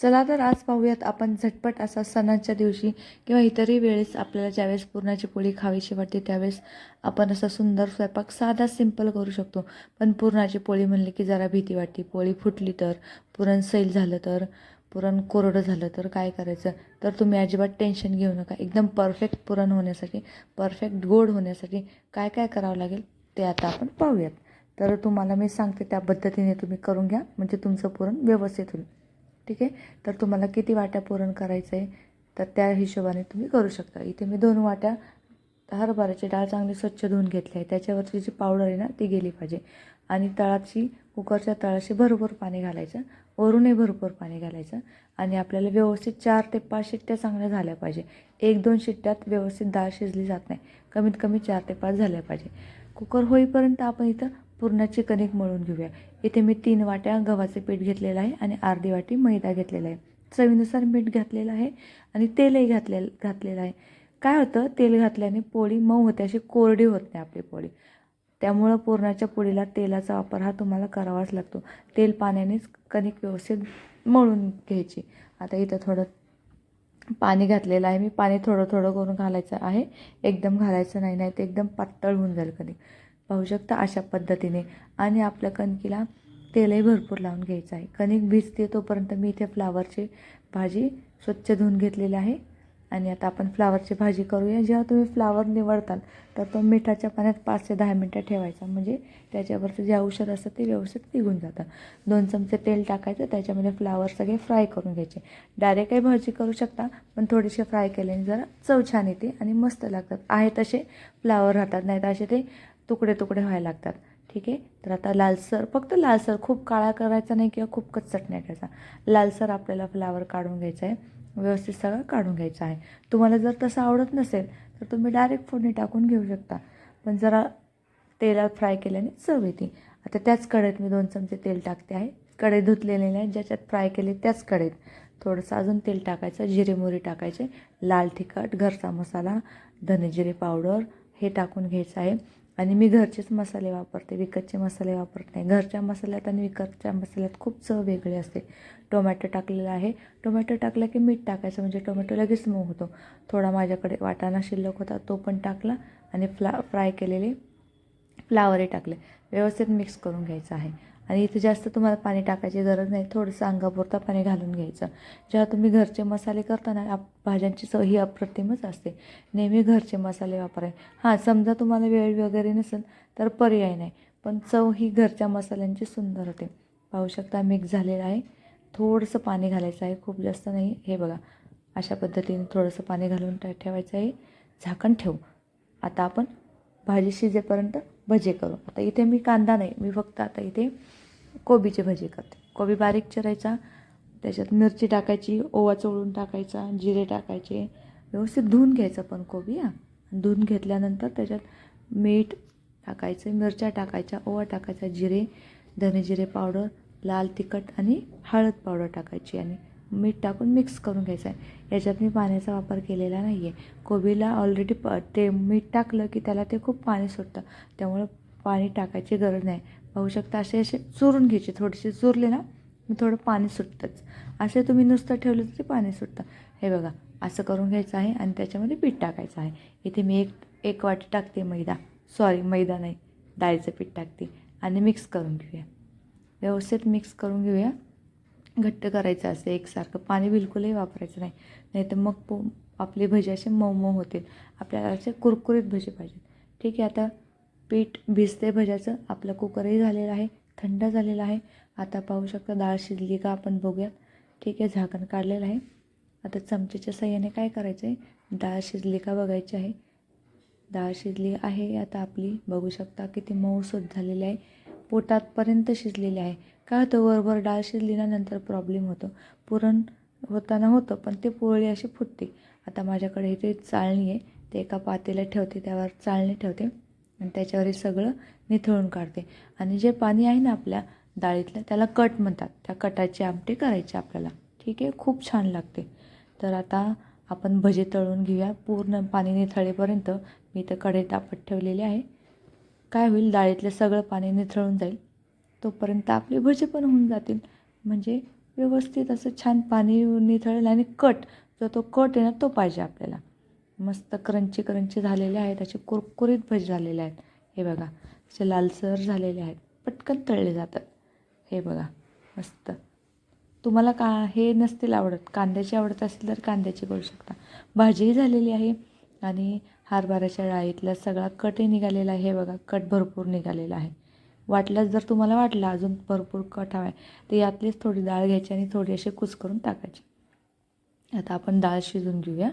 चला तर आज पाहूयात आपण झटपट असा सणाच्या दिवशी किंवा इतरही वेळेस आपल्याला ज्यावेळेस पुरणाची पोळी खावीशी वाटते त्यावेळेस आपण असा सुंदर स्वयंपाक साधा सिंपल करू शकतो. पण पुरणाची पोळी म्हणली की जरा भीती वाटते. पोळी फुटली तर पुरण सैल झालं तर पुरण कोरडं झालं तर काय करायचं? तर तुम्ही अजिबात टेन्शन घेऊ नका. एकदम परफेक्ट पुरण होण्यासाठी परफेक्ट गोड होण्यासाठी काय काय करावं लागेल ते आता आपण पाहूयात. तर तुम्हाला मी सांगते त्या पद्धतीने तुम्ही करून घ्या. म्हणजे तुमचं पुरण व्यवस्थित होईल. ठीक आहे? तर तुम्हाला किती वाट्या पुरण करायचं आहे तर त्या हिशोबाने तुम्ही करू शकता. इथे मी दोन वाट्या हरभऱ्याची डाळ चांगली स्वच्छ धुवून घेतली आहे. त्याच्यावरची जी पावडर आहे ना ती गेली पाहिजे. आणि तळाची कुकरच्या तळाशी भरपूर पाणी घालायचं. वरूनही भरपूर पाणी घालायचं. आणि आपल्याला व्यवस्थित चार ते पाच शिट्ट्या चांगल्या झाल्या पाहिजे. एक दोन शिट्ट्यात व्यवस्थित डाळ शिजली जात नाही. कमीत कमी चार ते पाच झाल्या पाहिजे. कुकर होईपर्यंत आपण इथं पुरणाची कणिक मळून घेऊया. इथे मी तीन वाट्या गव्हाचे पीठ घेतलेलं आहे आणि अर्धी वाटी मैदा घेतलेला आहे. चवीनुसार मीठ घातलेलं आहे आणि तेलही घातले घातलेलं आहे. काय होतं? तेल घातल्याने पोळी मऊ होते अशी कोरडी होत नाही आपली पोळी. त्यामुळं पुरणाच्या पोळीला तेलाचा वापर हा तुम्हाला करावाच लागतो. तेल पाण्यानेच कणिक व्यवस्थित मळून घ्यायची. आता इथं थोडं पाणी घातलेलं आहे. मी पाणी थोडं थोडं करून घालायचं आहे. एकदम घालायचं नाही नाही ते एकदम पातळ होऊन जाईल कणिक. पाहू शकता अशा पद्धतीने. आणि आपल्या कणकीला तेलही भरपूर लावून घ्यायचं आहे. कणिक भिजते तोपर्यंत मी इथे फ्लावरची भाजी स्वच्छ धुवून घेतलेली आहे. आणि आता आपण फ्लावरची भाजी करूया. जेव्हा तुम्ही फ्लावर निवडताल तर तो मिठाच्या पाण्यात पाच ते दहा मिनटं ठेवायचा. म्हणजे त्याच्यावरचं जे औषध असतं ते व्यवस्थित निघून जातं. दोन चमचे तेल टाकायचं. त्याच्यामध्ये फ्लावर सगळे फ्राय करून घ्यायचे. डायरेक्टही भाजी करू शकता पण थोडीशी फ्राय केल्याने जरा चव छान येते आणि मस्त लागतात. आहे तसे फ्लावर राहतात. नाही तर असे ते तुकडे तुकडे व्हायला लागतात. ठीक आहे? तर आता लालसर फक्त लालसर खूप काळा करायचा नाही किंवा खूप कच्चट नाही करायचा लालसर आपल्याला फ्लावर काढून घ्यायचा आहे. व्यवस्थित सगळं काढून घ्यायचा आहे. तुम्हाला जर तसं आवडत नसेल तर तुम्ही डायरेक्ट फोडणी टाकून घेऊ शकता. पण जरा तेलात फ्राय केल्याने चव येते. आता त्याच कढईत मी दोन चमचे तेल टाकते आहे. कढई धुतलेले नाही ज्याच्यात फ्राय केले त्याच कढईत. थोडंसं अजून तेल टाकायचं जिरे मोहरी टाकायचे लाल तिखट घरचा मसाला धनेजिरे पावडर हे टाकून घ्यायचं आहे. आणि मी घरचेच मसाले वापरते विकतचे मसाले वापरत नाही. घरच्या मसाल्यात आणि विकतच्या मसाल्यात खूप चव वेगळी असते. टोमॅटो टाकलेला आहे. टोमॅटो टाकला की मीठ टाकायचं म्हणजे टोमॅटो लगेच मऊ होतो. थोडा माझ्याकडे वाटाणा शिल्लक होता तो पण टाकला आणि फ्ला फ्राय केलेले फ्लावरही टाकले. व्यवस्थित मिक्स करून घ्यायचं आहे. आणि इथे जास्त तुम्हाला पाणी टाकायची गरज नाही. थोडंसं अंगापुरता पाणी घालून घ्यायचं. जेव्हा तुम्ही घरचे मसाले करताना आप भाज्यांची चव ही अप्रतिमच असते. नेहमी घरचे मसाले वापराय हां समजा तुम्हाला वेळ वगैरे नसेल तर पर्याय नाही. पण चव ही घरच्या मसाल्यांची सुंदर होते. पाहू शकता मिक्स झालेलं आहे. थोडंसं पाणी घालायचं आहे. खूप जास्त नाही. हे बघा अशा पद्धतीने थोडंसं पाणी घालून ठेवायचं आहे. झाकण ठेवू. आता आपण भाजी शिजेपर्यंत भजे करू. आता इथे मी कांदा नाही. मी फक्त आता इथे कोबीची भजी करते. कोबी बारीक चिरायचा त्याच्यात मिरची टाकायची ओवा चोळून टाकायचा जिरे टाकायचे व्यवस्थित धुवून घ्यायचं पण कोबी हां. धुवून घेतल्यानंतर त्याच्यात मीठ टाकायचं मिरच्या टाकायच्या ओवा टाकायचा जिरे धने जिरे पावडर लाल तिखट आणि हळद पावडर टाकायची आणि मीठ टाकून मिक्स करून घ्यायचं आहे. याच्यात मी पाण्याचा वापर केलेला नाही आहे कोबीला ऑलरेडी प ते मीठ टाकलं की त्याला ते खूप पाणी सुटतं. त्यामुळं पाणी टाकायची गरज नाही. पाहू शकता असे असे चुरून घ्यायचे. थोडेसे चुरले ना मग थोडं पाणी सुटतंच. असे तुम्ही नुसतं ठेवलं तरी पाणी सुटतं. हे बघा असं करून घ्यायचं आहे आणि त्याच्यामध्ये पीठ टाकायचं आहे. इथे मी एक एक वाटी टाकते मैदा. सॉरी मैदा नाही. डाळीचं पीठ टाकते. आणि मिक्स करून घेऊया. व्यवस्थित मिक्स करून घेऊया. घट्ट करायचं असते एकसारखं. पाणी बिलकुलही वापरायचं नाही. नाही तर मग पो आपली भजी असे मऊ मऊ होतील. आपल्याला असे कुरकुरीत भजी पाहिजेत. ठीक आहे आता पीठ भिजते भज्याचं. आपलं कुकरही झालेलं आहे. थंड झालेलं आहे. आता पाहू शकता डाळ शिजली का आपण बघूयात. ठीक आहे झाकण काढलेलं आहे. आता चमचेच्या सहाय्याने काय करायचं आहे डाळ शिजली का बघायची आहे. डाळ शिजली आहे. आता आपली बघू शकता किती मऊसूत झालेली आहे. पोटातपर्यंत शिजलेली आहे. काय होतं? वरवर डाळ शिजली ना नंतर प्रॉब्लेम होतो. पुरण होताना होतं पण ते पोळी अशी फुटते. आता माझ्याकडे इथे चाळणी आहे ते एका पातेला ठेवते. त्यावर चाळणी ठेवते. आणि त्याच्यावर हे सगळं निथळून काढते. आणि जे पाणी आहे ना आपल्या डाळीतलं त्याला कट म्हणतात. त्या कटाची आमटे करायचे आपल्याला. ठीक आहे? खूप छान लागते. तर आता आपण भजे तळून घेऊया. पूर्ण पाणी निथळेपर्यंत मी इथं कढई तापत ठेवलेली आहे. काय होईल? डाळीतलं सगळं पाणी निथळून जाईल. तोपर्यंत आपले भजे पण होऊन जातील. म्हणजे व्यवस्थित असं छान पाणी निथळेल आणि कट. जो तो कट आहे ना तो पाहिजे आपल्याला. मस्त क्रंची क्रंची झालेले आहेत. असे कुरकुरीत भजी झालेले आहेत. हे बघा. असे लालसर झालेले आहेत. पटकन तळले जातात. हे बघा. मस्त. तुम्हाला का हे नसतील आवडत. कांद्याची आवडत असेल तर कांद्याची करू शकता. भाजीही झालेली आहे आणि हरभऱ्याच्या डाळीतला सगळा कटही निघालेला आहे. हे बघा. कट भरपूर निघालेला आहे. वाटल्यास जर तुम्हाला वाटलं अजून भरपूर कट हवा आहे तर यातलीच थोडी डाळ घ्यायची आणि थोडी अशी कुस करून टाकायची. आता आपण डाळ शिजून घेऊया.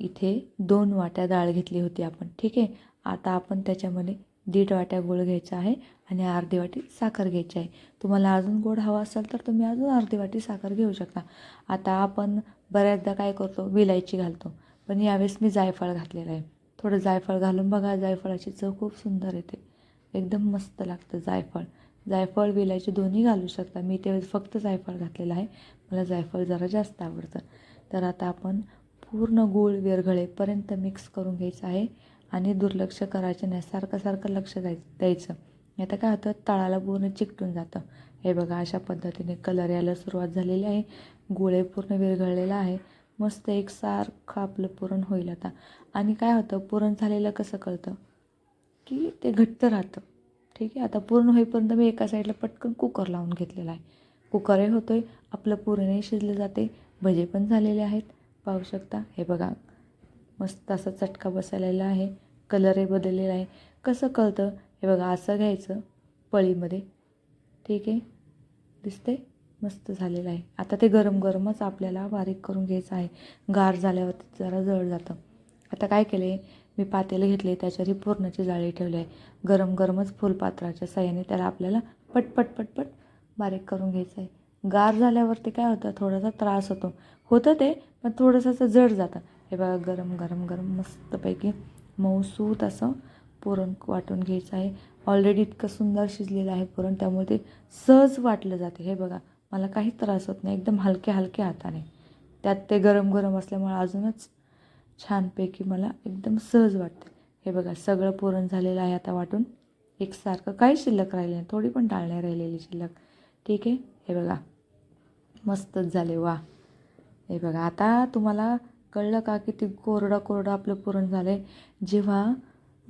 इथे दोन वाट्या डाळ घेतली होती आपण. ठीक आहे? आता आपण त्याच्यामध्ये दीड वाट्या गोळ घ्यायचा आहे आणि अर्धी वाटी साखर घ्यायची आहे. तुम्हाला अजून गोड हवा असेल तर तुम्ही अजून अर्धी वाटी साखर घेऊ शकता. आता आपण बऱ्याचदा काय करतो? विलायची घालतो. पण यावेळेस मी जायफळ घातलेलं आहे. थोडं जायफळ घालून बघा जायफळाची चव खूप सुंदर येते. एकदम मस्त लागतं जायफळ. जायफळ विलायची दोन्ही घालू शकता. मी ते फक्त जायफळ घातलेलं आहे. मला जायफळ जरा जास्त आवडतं. तर आता आपण पूर्ण गूळ विरघळेपर्यंत मिक्स करून घ्यायचं आहे आणि दुर्लक्ष करायचं नाही. सारखं सारखं लक्ष द्याय द्यायचं. आता काय होतं? तळाला पूर्ण चिकटून जातं. हे बघा अशा पद्धतीने कलर यायला सुरुवात झालेली आहे. गुळे पूर्ण विरघळलेला आहे. मस्त एक सारखं आपलं पुरण होईल आता. आणि काय होतं? पुरण झालेलं कसं कळतं? की ते घट्ट राहतं. ठीक आहे? आता पूर्ण होईपर्यंत मी एका साईडला पटकन कुकर लावून घेतलेला आहे. कुकरही होतो आहे आपलं पुरणही शिजले जाते. भजे पण झालेले आहेत. पाहू शकता. हे बघा मस्त असा चटका बसलेला आहे कलरही बदललेला आहे. कसं कळतं? हे बघा असं घ्यायचं पळीमध्ये. ठीक आहे? दिसते मस्त झालेलं आहे. आता ते गरम गरमच आपल्याला बारीक करून घ्यायचं आहे. गार झाल्यावरती जरा जळ जातं. आता काय केले मी पातेलं घेतले त्याच्यावरही पूर्णाची जाळी ठेवली आहे. गरम गरमच फुलपात्राच्या साह्याने त्याला आपल्याला पटपट पटपट बारीक करून घ्यायचं आहे. गार झाल्यावरती काय होतं? थोडासा त्रास होतो. होतं ते पण थोडंसं असं जड जातं. हे बघा गरम गरम गरम मस्तपैकी मऊसूत असं पुरण वाटून घ्यायचं आहे. ऑलरेडी इतकं सुंदर शिजलेलं आहे पुरण त्यामुळे ते सहज वाटलं जाते. हे बघा मला काही त्रास होत नाही एकदम हलक्या हलक्या हाताने. त्यात ते गरम गरम असल्यामुळे अजूनच छानपैकी मला एकदम सहज वाटते. हे बघा सगळं पुरण झालेलं आहे आता वाटून. एकसारखं काही शिल्लक राहिले नाही थोडी पण डाळण्या राहिलेली शिल्लक. ठीक आहे? हे बघा. मस्तच झाले वा. हे बघा आता तुम्हाला कळलं का किती कोरडं कोरडं आपलं पुरण झालं आहे जेव्हा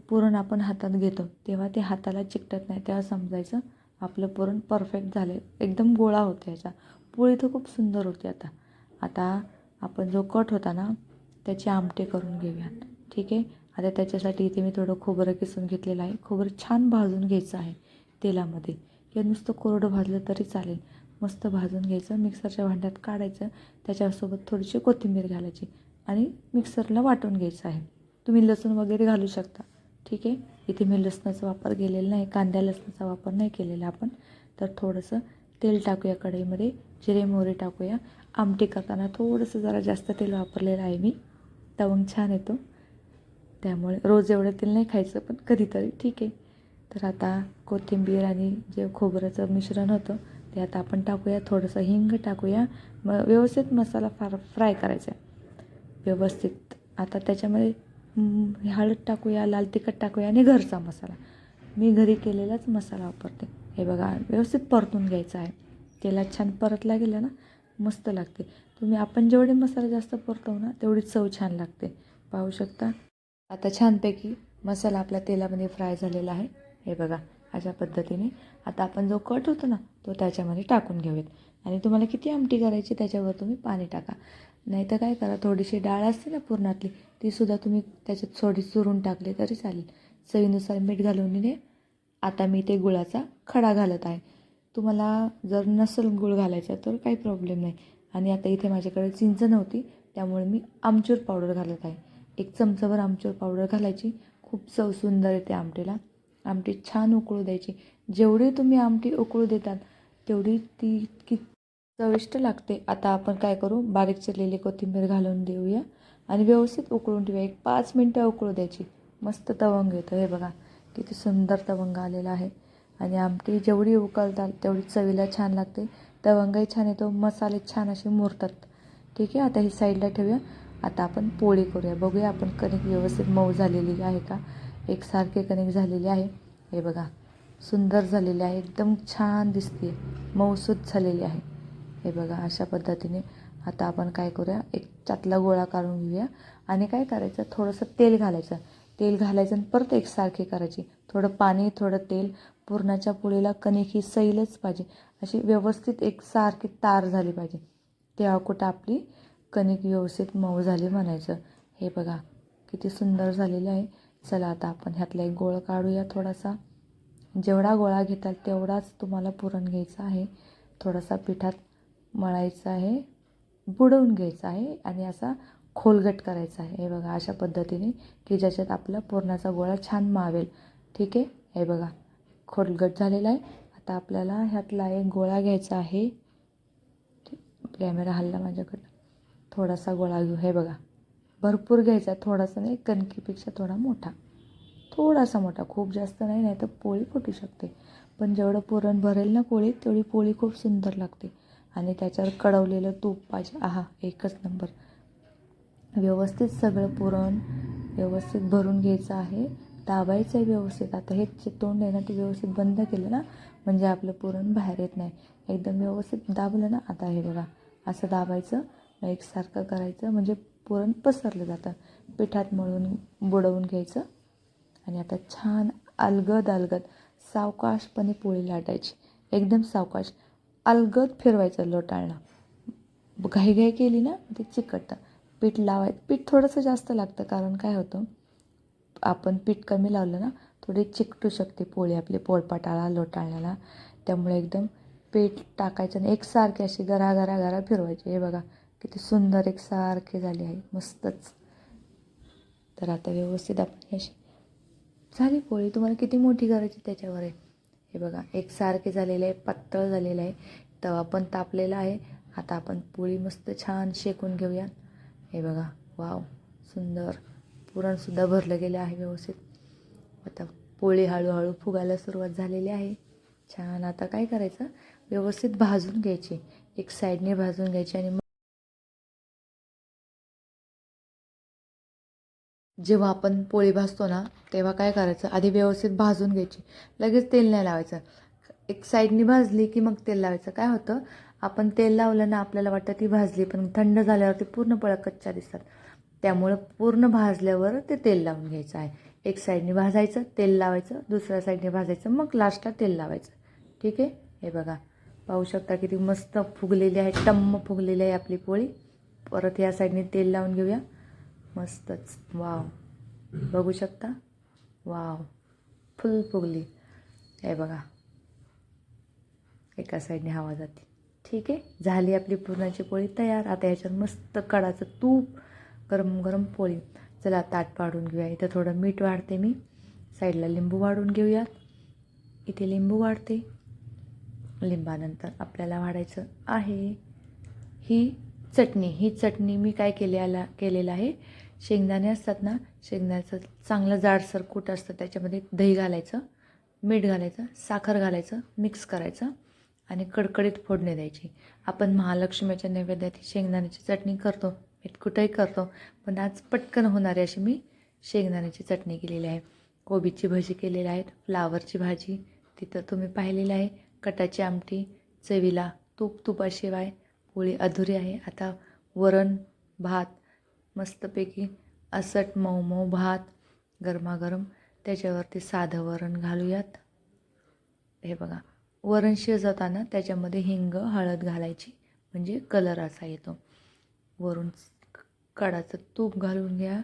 पुरण आपण हातात घेतो तेव्हा ते हाताला चिकटत नाही तेव्हा समजायचं आपलं पुरण परफेक्ट झालं आहे एकदम गोळा होते याचा. पोळी तर खूप सुंदर होती आता. आता आपण जो कट होता ना त्याची आमटे करून घेऊयात. ठीक आहे? आता त्याच्यासाठी इथे मी थोडं खोबरं किसून घेतलेलं आहे. खोबरं छान भाजून घ्यायचं आहे तेलामध्ये. किंवा नुसतं कोरडं भाजलं तरी चालेल. मस्त भाजून घ्यायचं मिक्सरच्या भांड्यात काढायचं त्याच्यासोबत थोडीशी कोथिंबीर घालायची आणि मिक्सरला वाटून घ्यायचं आहे. तुम्ही लसूण वगैरे घालू शकता. ठीक आहे? इथे मी लसणाचा वापर केलेला नाही कांद्या लसणाचा वापर नाही केलेला आपण. तर थोडंसं तेल टाकूया कढईमध्ये जिरे मोहरी टाकूया. आमटी करताना थोडंसं जरा जास्त तेल वापरलेलं आहे मी. तवंग छान येतो. त्यामुळे रोज एवढं तेल नाही खायचं पण कधीतरी. ठीक आहे? तर आता कोथिंबीर आणि जे खोबऱ्याचं मिश्रण होतं ते आता आपण टाकूया थोडंसं हिंग टाकूया. मग व्यवस्थित मसाला फार फ्राय करायचा आहे. व्यवस्थित. आता त्याच्यामध्ये हळद टाकूया लाल तिखट टाकूया आणि घरचा मसाला. मी घरी केलेलाच मसाला वापरते. हे बघा व्यवस्थित परतून घ्यायचा आहे. तेलात छान परतला गेलं ना मस्त लागते. तुम्ही आपण जेवढे मसाला जास्त परतवू ना तेवढी चव छान लागते. पाहू शकता? आता छानपैकी मसाला आपल्या तेलामध्ये फ्राय झालेला आहे. हे बघा. अशा पद्धतीने. आता आपण जो कट होतो ना तो त्याच्यामध्ये टाकून घेऊयात. आणि तुम्हाला किती आमटी करायची त्याच्यावर तुम्ही पाणी टाका. नाही तर काय करा थोडीशी डाळ असते ना पुरणातली तीसुद्धा तुम्ही त्याच्यात थोडी चुरून टाकली तरी चालेल. चवीनुसार मीठ घालून आता मी ते गुळाचा खडा घालत आहे. तुम्हाला जर नसेल गुळ घालायचा तर काही प्रॉब्लेम नाही. आणि आता इथे माझ्याकडे चिंच नव्हती त्यामुळे मी आमचूर पावडर घालत आहे. एक चमचाभर आमचूर पावडर घालायची. खूप चव सुंदर येते आमटेला. आमटी छान उकळू द्यायची. जेवढी तुम्ही आमटी उकळू देतात तेवढी ती इतकी चविष्ट लागते. आता आपण काय करू? बारीक चिरलेली कोथिंबीर घालून देऊया आणि व्यवस्थित उकळून ठेवूया. एक पाच मिनटं उकळू द्यायची. मस्त तवंग येतं हे बघा. किती सुंदर तवंग आलेला आहे. आणि आमटी जेवढी उकळतात तेवढी चवीला छान लागते. तवंगही छान येतो. मसाले छान असे मुरतात. ठीक आहे? आता ही साईडला ठेवूया. आता आपण पोळी करूया. बघूया आपण कणिक व्यवस्थित मऊ झालेली आहे का? एकसारखे कणिक झालेली आहे. हे बघा सुंदर झालेले आहे. एकदम छान दिसते मऊसूत झालेली आहे. हे बघा अशा पद्धतीने आता आपण काय करूया? एक चातला गोळा काढून घेऊया. आणि काय करायचं? थोडंसं तेल घालायचं. तेल घालायचं आणि परत एकसारखी करायची. थोडं पाणी थोडं तेल पुरणाच्या पोळीला कणिक ही सैलच पाहिजे. अशी व्यवस्थित एकसारखी तार झाली पाहिजे. तेव्हा कुठं आपली कणिक व्यवस्थित मऊ झाली म्हणायचं. हे बघा किती सुंदर झालेलं आहे. चला आता आपण ह्यातला एक गोळा काढूया थोडासा. जेवढा गोळा घेताल तेवढाच तुम्हाला पुरण घ्यायचं आहे. थोडासा पिठात मळायचं आहे बुडवून घ्यायचा आहे आणि असा खोलगट करायचा आहे. हे बघा अशा पद्धतीने की ज्याच्यात आपला पुरणाचा गोळा छान मावेल. ठीक आहे? हे बघा खोलगट झालेला आहे. आता आपल्याला ह्यातला एक गोळा घ्यायचा आहे. कॅमेरा हल्ला माझ्याकडं. थोडासा गोळा घेऊ. हे बघा भरपूर घ्यायचा थोडासा नाही कणकीपेक्षा थोडा मोठा. थोडासा मोठा खूप जास्त नाही नाही तर पोळी फुटू शकते. पण जेवढं पुरण भरेल ना पोळी तेवढी पोळी खूप सुंदर लागते. आणि त्याच्यावर कडवलेलं तूप पाहिजे. आहा एकच नंबर. व्यवस्थित सगळं पुरण व्यवस्थित भरून घ्यायचं आहे. दाबायचं आहे व्यवस्थित. आता हे जे तोंड आहे ना ते व्यवस्थित बंद केलं ना म्हणजे आपलं पुरण बाहेर येत नाही. एकदम व्यवस्थित दाबलं ना आता हे बघा असं दाबायचं एकसारखं करायचं म्हणजे पुरण पसरलं जातं. पिठात मळून बुडवून घ्यायचं. आणि आता छान अलगद अलगद सावकाशपणे पोळी लाटायची. एकदम सावकाश. अलगद फिरवायचं लोटाळणं घाईघाई केली ना ते चिकटतं. पीठ लावायचं. पीठ थोडंसं जास्त लागतं कारण काय होतं? आपण पीठ कमी लावलं ना थोडी चिकटू शकते पोळी आपली पोळपाटाला लोटाळण्याला. त्यामुळे एकदम पीठ टाकायचं आणि एकसारखी अशी गरा गरा गरा फिरवायची. हे बघा किती सुंदर एक सारखी झाले आहे मस्तच. तर आता व्यवस्थित आपण अशी झाली पोळी. तुम्हाला किती मोठी करायची त्याच्यावर आहे. हे बघा एक सारखे झालेलं आहे पातळ झालेलं आहे. तवा पण तापलेला आहे. आता आपण पोळी मस्त छान शेकून घेऊया. हे बघा वाव सुंदर. पुरणसुद्धा भरलं गेलं आहे व्यवस्थित. आता पोळी हळूहळू फुगायला सुरुवात झालेली आहे. छान आता काय करायचं? व्यवस्थित भाजून घ्यायची. एक साईडने भाजून घ्यायची आणि जेव्हा आपण पोळी भाजतो ना तेव्हा काय करायचं? आधी व्यवस्थित भाजून घ्यायची. लगेच तेल नाही लावायचं. एक साईडनी भाजली की मग तेल लावायचं. काय होतं? आपण तेल लावलं ना आपल्याला वाटतं ती भाजली पण थंड झाल्यावर ती पूर्ण पळा कच्च्या दिसतात. त्यामुळं पूर्ण भाजल्यावर ते तेल लावून घ्यायचं आहे. एक साईडने भाजायचं तेल लावायचं दुसऱ्या साईडने भाजायचं मग लास्टला तेल लावायचं. ठीक आहे? हे बघा. पाहू शकता किती मस्त फुगलेली आहे टम्म फुगलेली आहे आपली पोळी. परत या साईडने तेल लावून घेऊया. मस्तच. वाव. बघू शकता? वाव. फुल फुगली. हे बघा. एका साईडने हवा जाते. ठीक आहे? झाली आपली पुरणाची पोळी तयार. आता याच्यावर मस्त कडाचं तूप गरम गरम पोळी. चला ताट पाडून घेऊया. इथं थोडं मीठ वाढते मी. साईडला लिंबू वाढून घेऊयात. इथे लिंबू वाढते. लिंबानंतर आपल्याला वाढायचं आहे ही चटणी. ही चटणी मी काय केलेला केलेलं आहे? शेंगदाणे असतात ना शेंगदाण्याचं चांगलं जाडसर कूट असतं त्याच्यामध्ये दही घालायचं मीठ घालायचं साखर घालायचं मिक्स करायचं आणि कडकडीत फोडणी द्यायची. आपण महालक्ष्मीच्या नैवेद्यात शेंगदाण्याची चटणी करतो मीठ कुठंही करतो पण आज पटकन होणारी अशी मी शेंगदाण्याची चटणी केलेली आहे. कोबीची भजी केलेली आहेत फ्लावरची भाजी तिथं तुम्ही पाहिलेलं आहे. कटाची आमटी चवीला तूप तुपाशिवाय पोळी अधुरी आहे. आता वरण भात मस्तपैकी असट मऊ मऊ भात गरमागरम. त्याच्यावरती साधं वरण घालूयात. हे बघा वरण शिजवताना त्याच्यामध्ये हिंग हळद घालायची. म्हणजे कलर असा येतो. वरून कडाचं तूप घालून घ्या.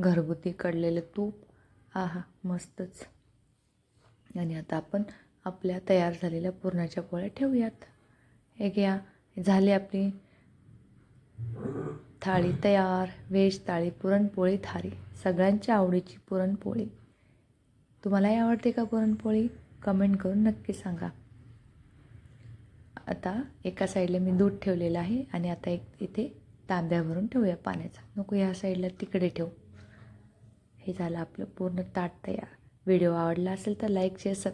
घरगुती कडलेलं तूप. आहा मस्तच. आणि आता आपण आपल्या तयार झालेल्या पुरणाच्या पोळ्या ठेवूयात. हे घ्या झाली आपली थाळी तयार व्हेज थाळी पुरणपोळी थाळी सगळ्यांच्या आवडीची पुरणपोळी. तुम्हालाही आवडते का पुरणपोळी? कमेंट करून नक्की सांगा. आता एका साईडला मी दूध ठेवलेलं आहे आणि आता एक इथे तांब्या भरून ठेवूया पाण्याचा. नको ह्या साईडला तिकडे ठेवू. हे झालं आपलं पूर्ण ताट तयार. व्हिडिओ आवडला असेल तर लाईक शेअर सब